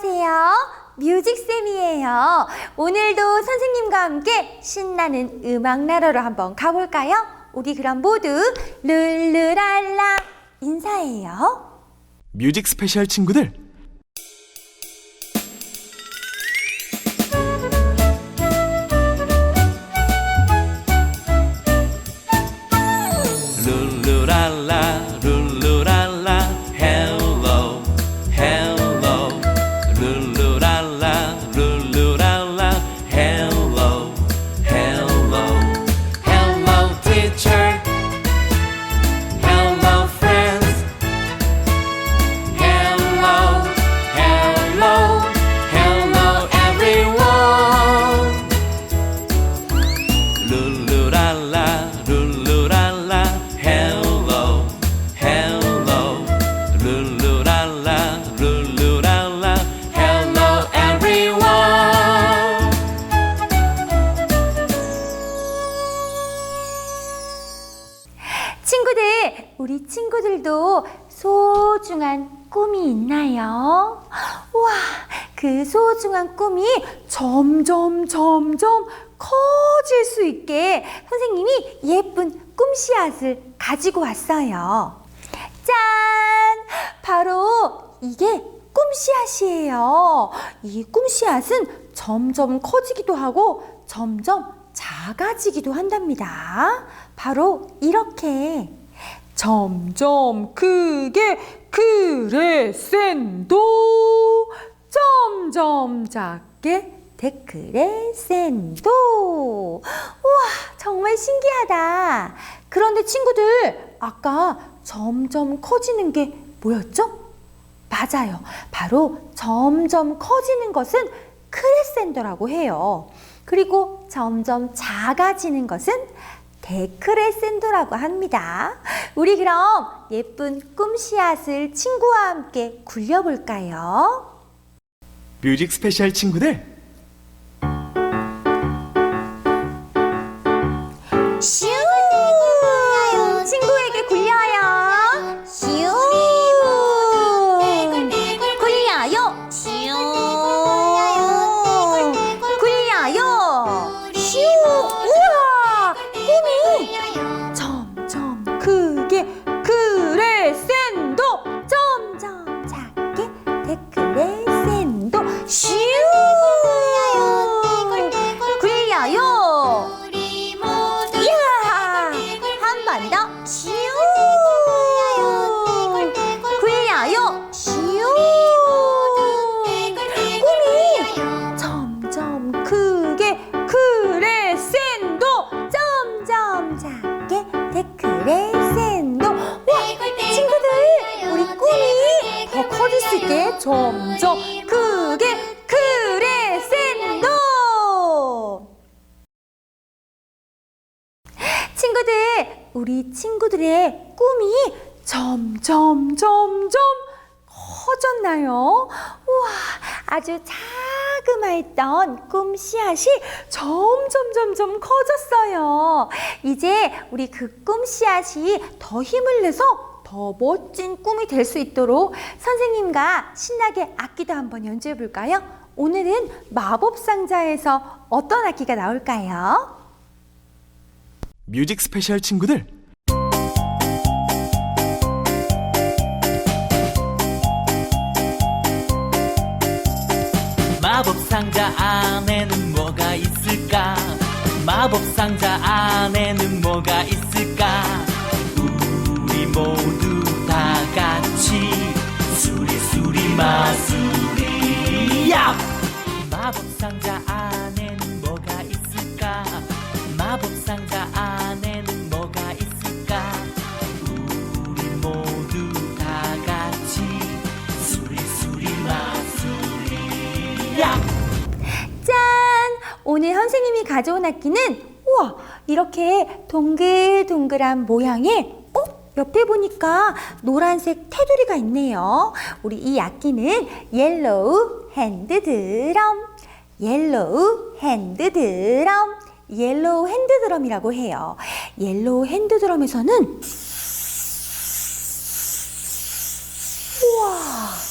안녕하세요. 뮤직쌤이에요. 오늘도 선생님과 함께 신나는 음악 나라로 한번 가볼까요? 우리 그럼 모두 룰루랄라 인사해요. 뮤직 스페셜 친구들 룰루랄라, 룰루랄라, hello everyone. 친구들, 우리 친구들도 소중한 꿈이 있나요? 와, 그 소중한 꿈이 점점 점점 커질 수 있게 선생님이 예쁜 꿈 씨앗을 가지고 왔어요. 짠! 바로 이게 꿈 씨앗이에요. 이 꿈 씨앗은 점점 커지기도 하고 점점 작아지기도 한답니다. 바로 이렇게 점점 크게 크레센도 점점 작게 데크레센도 우와 정말 신기하다 그런데 친구들 아까 점점 커지는 게 뭐였죠? 맞아요 바로 점점 커지는 것은 크레센도라고 해요 그리고 점점 작아지는 것은 데크레센도라고 합니다. 우리 그럼 예쁜 꿈 씨앗을 친구와 함께 굴려볼까요? 뮤직 스페셜 친구들 친구들, 우리 친구들의 꿈이 점점 점점 커졌나요? 우와, 아주 자그마했던 꿈 씨앗이 점점 점점 커졌어요. 이제 우리 그 꿈 씨앗이 더 힘을 내서 더 멋진 꿈이 될 수 있도록 선생님과 신나게 악기도 한번 연주해 볼까요? 오늘은 마법 상자에서 어떤 악기가 나올까요? 뮤직 스페셜 친구들 마법 상자 안에는 뭐가 있을까? 마법 상자 안에는 뭐가 있을까? 우리 모두 다 같이 수리수리 마수리 야! 마법 상자 선생님이 가져온 악기는 우와 이렇게 동글동글한 모양의 어? 옆에 보니까 노란색 테두리가 있네요. 우리 이 악기는 옐로우 핸드 드럼, 옐로우 핸드 드럼, 옐로우 핸드 드럼이라고 해요. 옐로우 핸드 드럼에서는 우와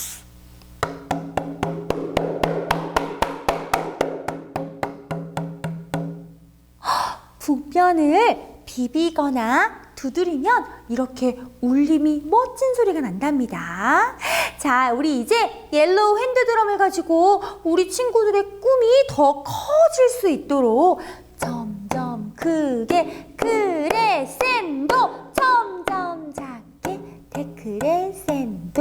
물건을 비비거나 두드리면 이렇게 울림이 멋진 소리가 난답니다. 자, 우리 이제 옐로우 핸드드럼을 가지고 우리 친구들의 꿈이 더 커질 수 있도록 점점 크게 크레센도 점점 작게 데크레센도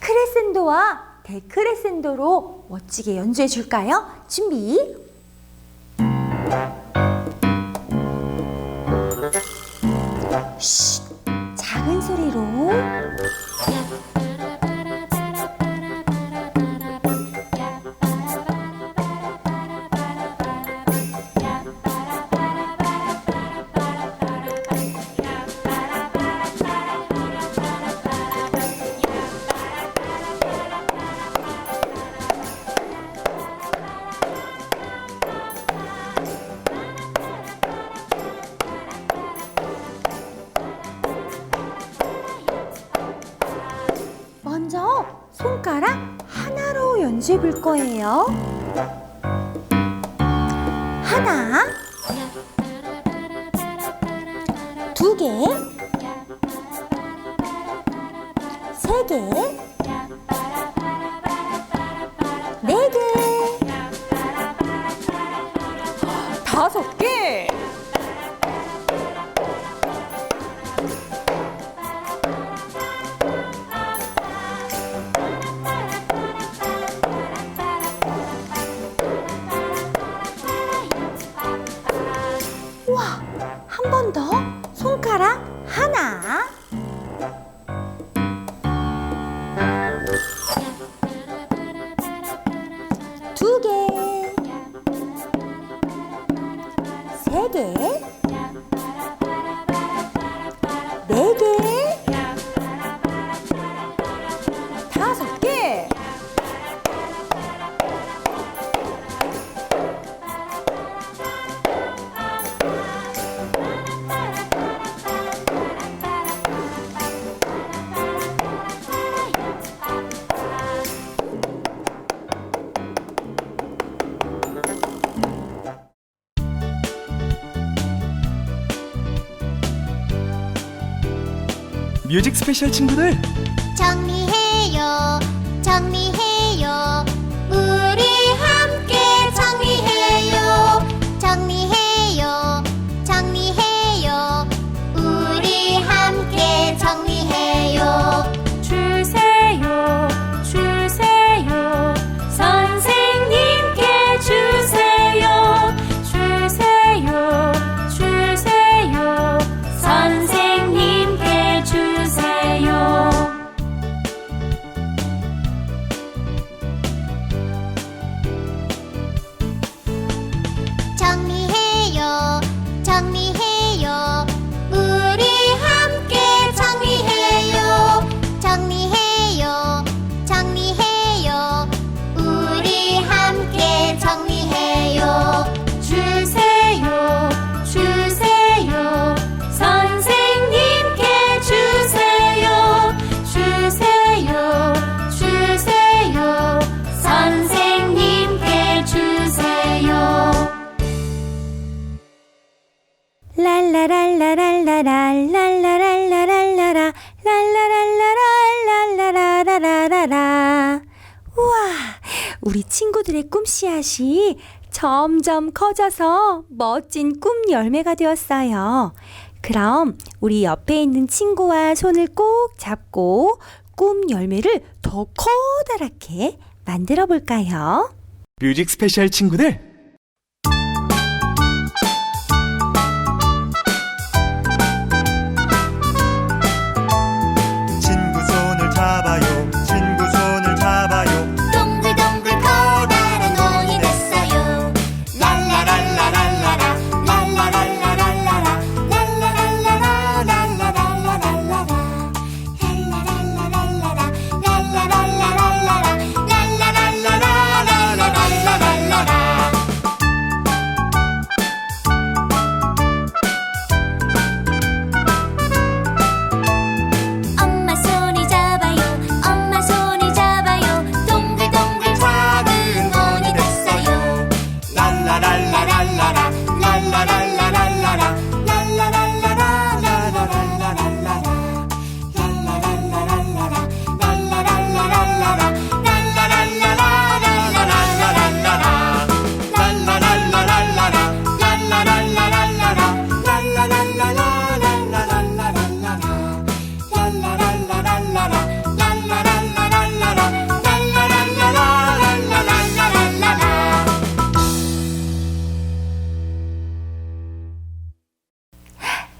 크레센도와 데크레센도로 멋지게 연주해 줄까요? 준비 작은 소리로 먼저 손가락 하나로 볼 거예요. 하나, 두 개, 세 개, 네 개, 다섯 개. 뮤직 스페셜 친구들. 정리해요. 정리해 우리 친구들의 꿈 씨앗이 점점 커져서 멋진 꿈 열매가 되었어요. 그럼 우리 옆에 있는 친구와 손을 꼭 잡고 꿈 열매를 더 커다랗게 만들어 볼까요? 뮤직 스페셜 친구들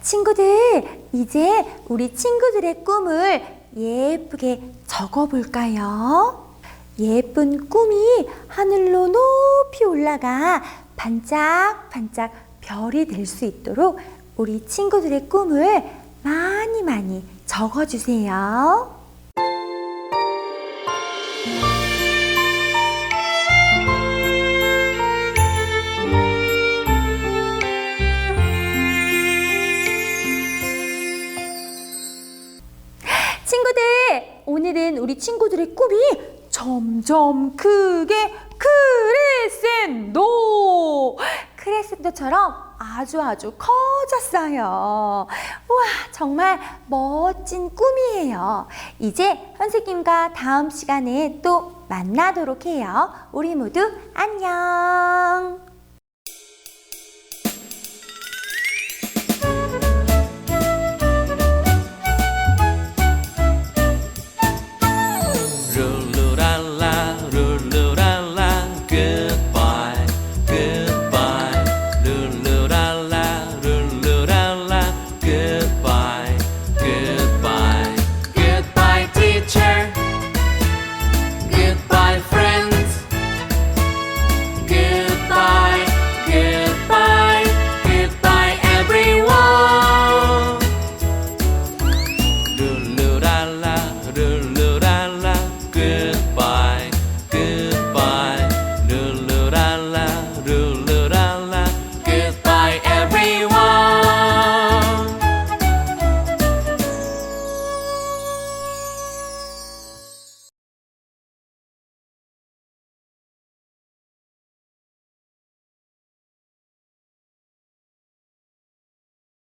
친구들, 이제 우리 친구들의 꿈을 예쁘게 적어볼까요? 예쁜 꿈이 하늘로 높이 올라가 반짝반짝 별이 될 수 있도록 우리 친구들의 꿈을 많이 많이 적어주세요. 점점 크게 크레센도! 크레센도처럼 아주 아주 커졌어요. 우와, 정말 멋진 꿈이에요. 이제 선생님과 다음 시간에 또 만나도록 해요. 우리 모두 안녕!